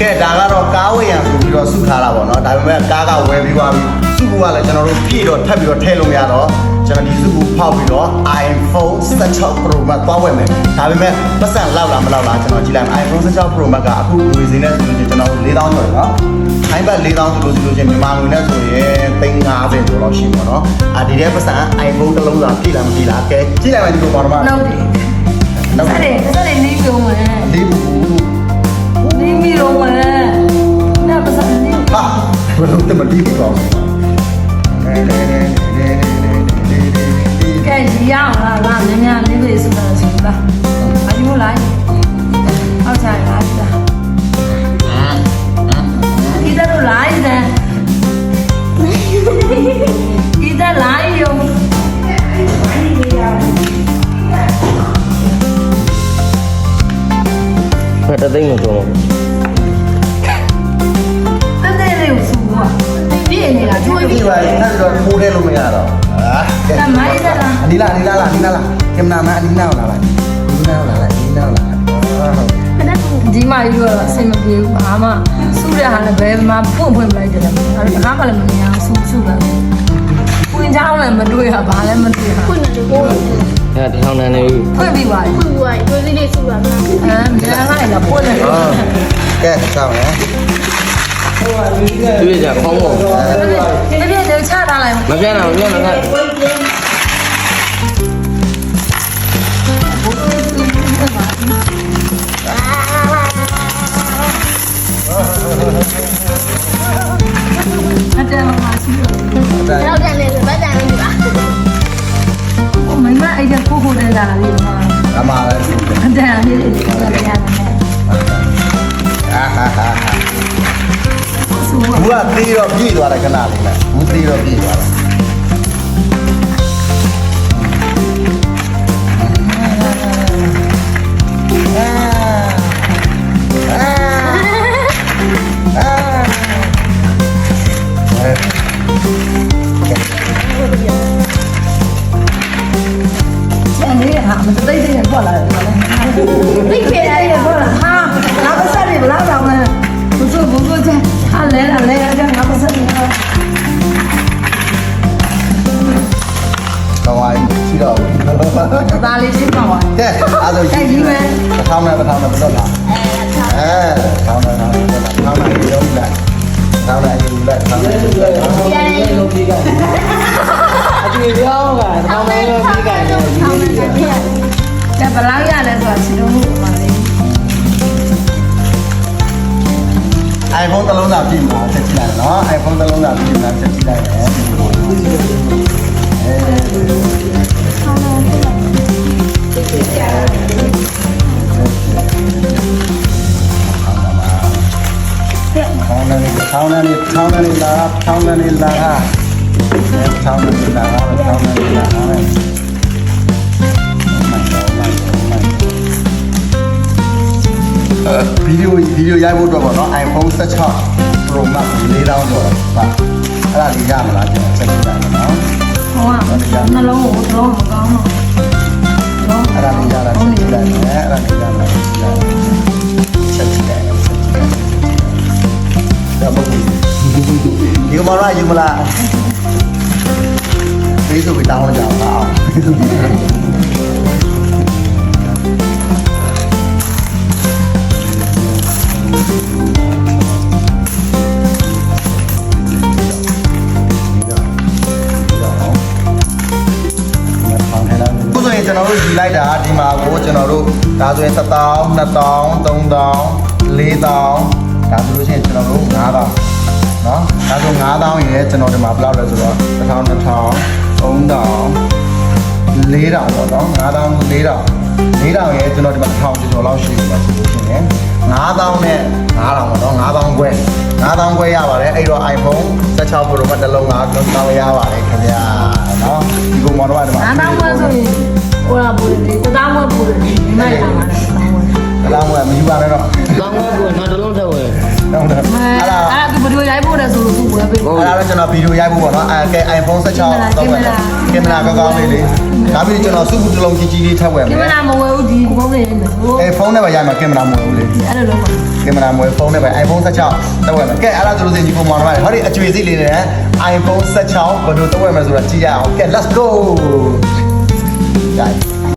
ကဲဒါကတော့ကားဝယ်ရန်ဆိုပြီးတော့စုထားတာပေါ့နော်ဒါပေမဲ့ကားကဝယ်ပြီးသွားပြီစုကူကလည်းကျွန်တော်တို့ပြည့်တော့ထပ်ပြီးတော့ထည့်လို့ရတော့ကျွန်တော်ဒီစုကူဖောက်ပြီးတော့ iPhone 16 Pro Max သွားဝယ်မယ်ဒါပေမဲ့ပတ်စံလောက်လားမလောက်လားကျွန်တော်ကြည့်လိုက်မယ် iPhone 16 Pro Max ကအခုငွေစင်းနဲ့ဆိုလို့ရှိရင်ကျွန်တော်4000ကျော်တယ်နော် iPad 4000ဆိုလို့ဆိုလို့ချင်းမြန်မာငွေနဲ့ဆိုရင်350ကျော်လောက်ရှိမှာနော်အာဒီတဲ့ပတ်စံ iPhone တစ်လုံးသာပြည့်လားမပြည့်လားကဲကြည့်လိုက်မယ်ဒီလိုပေါ်တော့မှာနောက်တယ် ဘယ်လိုတမတီးပေါ့ကဲဒီရအောင်လားလာမြန်မြန်လေးလေးဆိုတာဆိုလားအယူလိုက်အောက်ချင်လားဒါဒီတော့လိုက်တယ်ဒီတော့လိုက်ရောဖ ပြည့်နေတာကျွေးဒီပြီးပါအဲ့တော့ပိုးတယ်လို့မရတော့ဟာအနီလာအနီလာအနီလာကင်မရာမအနီနာလာလိုက်အနီနာလာလိုက်အနီနာလာလိုက်ဒီမှာယူတော့အဆင်မပြေဘူးဘာမှစူတဲ့ဟာလည်းဘယ်မှာပွင့်ဖွင့်မလိုက်တယ်လည်းဒါလည်းဘာမှလည်းမမြင်အောင်စူစူပဲပွင့်ချောင်းလည်းမတွေ့ရဘာလည်းမတွေ့ရခွင့်တယ်ကိုအဲတထောင်တန်းနေပြီဖွင့်ပြီးပါပြီခွင့်ကိုတွေးလေးလေးစုပါမလားအဲမြန်လာရင်ပွင့်တယ်ဟောကဲစောင်းရ သူရကြခေါင်းပေါ့ပြည့်ပြည့်လေးချထားလိုက်မပြတ်တော့မပြတ်တော့အတဲမှာရှိတော့ရောက်တယ်လေဗတ်တယ်လေပါမမအဲ့ဒါကိုကိုတဲ့လာလေးမှာအမှားလည်းအတဲလေးလေးကိုလည်းရတယ်အာဟာဟာစူပါ ဘူးကတီးတော့ပြည့်သွားတယ်ခဏလေးနဲ့ဘူးတီးတော့ပြည့်သွားတယ်အာကျန်လေးဟာမသိသိနဲ့ထွက်လာတယ်လေသိခဲ့ရတယ်ထွက်လာဟာငါပတ်ဆက်နေဘလားတော့လဲဘုဆိုဘုဆိုချဟာ လဲလာလဲကငါပတ်ဆက်နေတော့ကောင်းပါပြီရှိတော့ဘူးဒါလေးရှင်းပါပါကဲအဲ့ဒါရှိထောင်းမယ်ထောင်းမယ်ဘယ်တော့လားအဲထောင်းမယ်ထောင်းမယ်ထောင်းမယ်ရုံးလိုက်ထောင်းမယ်ယူလိုက်ထောင်းမယ်ယူလိုက်ပြန်လေလို့ပြီးကြအကျွေပြောင်းကတထောင်တန်းလို့ပြီးကြတယ်ဆောင်းနေတယ်ပြန်ကျဘလောက်ရလဲဆိုတာရှင်းလို့ပါလေ iPhone တစ်လုံးသာပြည့်မှာချက်ကြည့်လိုက်နော် iPhone တစ်လုံးသာပြည့်မှာချက်ကြည့်လိုက်တယ်ထောင်းနေထောင်းနေထောင်းနေလာထောင်းနေလာထောင်းနေလာထောင်းနေလာ ဗီဒီယိုဗီဒီယိုရိုက်ဖို့တော့ပေါ့နော် iPhone 16 Pro Max 4000ကျော်ပါအဲ့ဒါလေးရမလားကျွန်တော်ချက်ကြည့်လိုက်နော်ဟောနှလုံးကိုတော့မကောင်းတော့တော့အဲ့ဒါလေးရတာချက်ကြည့်လိုက်မယ်အဲ့ဒါလေးရတာချက်ကြည့်လိုက်ချက်ကြည့်လိုက်ဒါပေါ့ဒီမှာရယူမလားဒီဆိုပြီးတောင်းကြအောင်အောင် လိုက်တာဒီမှာကိုကျွန်တော်တို့ဒါဆိုရင်1000 2000 3000 4000ဒါဆိုလို့ရှိရင်ကျွန်တော်တို့9000เนาะဒါဆို9000ရဲ့ကျွန်တော်ဒီမှာဘယ်လောက်လဲဆိုတော့1000 2000 3000 4000ပေါ့နော်9000 4000 4000ရဲ့ကျွန်တော်ဒီမှာ1000ကျော်လောက်ရှိနေပါဆိုလို့ရှိရင်9000နဲ့9000ပေါ့နော်9000ခွဲ9000ခွဲရပါတယ်အဲ့တော့ iPhone 16 Pro မှာတစ်လုံးကကျွန်တော်ရပါတယ်ခင်ဗျာနော်ဒီကောင်မော်တော်ကဒီမှာ9000ခွဲဆိုရင်ဟိုလာပို့တယ်1000ခွဲပို့တယ်ဒီမှာရပါတယ်1000ခွဲမယူပါနဲ့တော့1000ခွဲပို့တော့တစ်လုံးထည့်ဝယ် ဟုတ်တယ်အဲ့အဲ့ဒါဒါသူဘယ်လိုရိုက်ဖို့လဲဆိုလို့သူဝယ်ပေးအဲ့ဒါတော့ကျွန်တော်ဗီဒီယိုရိုက်ဖို့ပေါ့နော်အဲကဲ iPhone 16တော့ဝယ်တယ်ကင်မရာကောင်းကောင်းလေးလေဒါပြီးကျွန်တော်စုခုတစ်လုံးကြီးကြီးလေးထပ်ဝယ်ဒီမယ်မနာမဝယ်ဘူးဒီဖုန်းလေးနဲ့ဟိုအဲဖုန်းနဲ့ပဲရိုက်မှာကင်မရာမဟုတ်ဘူးလေအဲ့လိုလုံးပါကင်မရာမွေးဖုန်းနဲ့ပဲ iPhone 16တက်ဝယ်မယ်ကဲအဲ့ဒါဆိုလို့ရှိရင်ဒီပုံမောင်နှမတွေဟောဒီအကျွေးစီလေးနဲ့ iPhone 16ဘယ်လိုတက်ဝယ်မယ်ဆိုတာကြည့်ရအောင်ကဲ let's go guys